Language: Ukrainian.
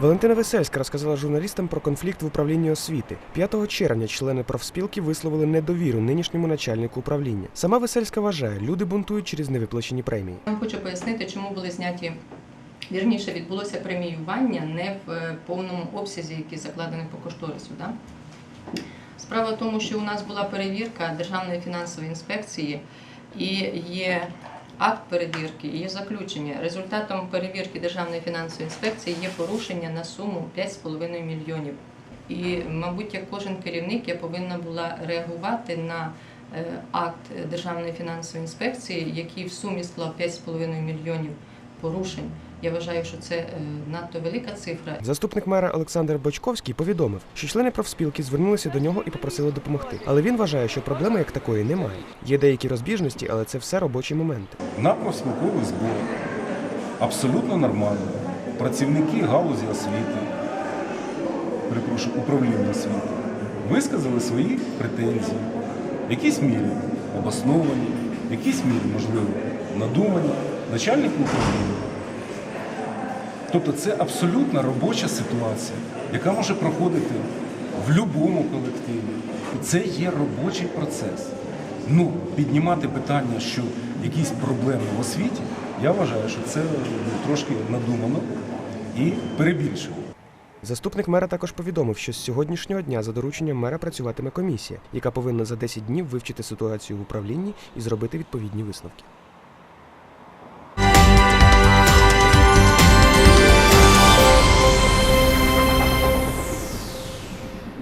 Валентина Весельська розказала журналістам про конфлікт в управлінні освіти. 5 червня члени профспілки висловили недовіру нинішньому начальнику управління. Сама Весельська вважає, люди бунтують через невиплачені премії. Я хочу пояснити, чому були зняті. Вірніше відбулося преміювання не в е, повному обсязі, який закладений по кошторису. Да? Справа в тому, що у нас була перевірка Державної фінансової інспекції і є акт перевірки, і є заключення. Результатом перевірки Державної фінансової інспекції є порушення на суму 5,5 мільйонів. І, мабуть, як кожен керівник, я повинна була реагувати на е, акт Державної фінансової інспекції, який в сумі склав 5,5 мільйонів порушень. Я вважаю, що це е, надто велика цифра. Заступник мера Олександр Бочковський повідомив, що члени профспілки звернулися до нього і попросили допомогти. Але він вважає, що проблеми як такої немає. Є деякі розбіжності, але це все робочі моменти. На профспілкових зборах абсолютно нормально. Працівники галузі освіти, перепрошую, управління освіти, висказали свої претензії, в якійсь мірі обосновані, в якійсь мірі, можливо, надумані. Начальник управління. Тобто це абсолютно робоча ситуація, яка може проходити в будь-якому колективі. І це є робочий процес. Ну, піднімати питання, що якісь проблеми в освіті, я вважаю, що це ну, трошки надумано і перебільшено. Заступник мера також повідомив, що з сьогоднішнього дня за дорученням мера працюватиме комісія, яка повинна за 10 днів вивчити ситуацію в управлінні і зробити відповідні висновки.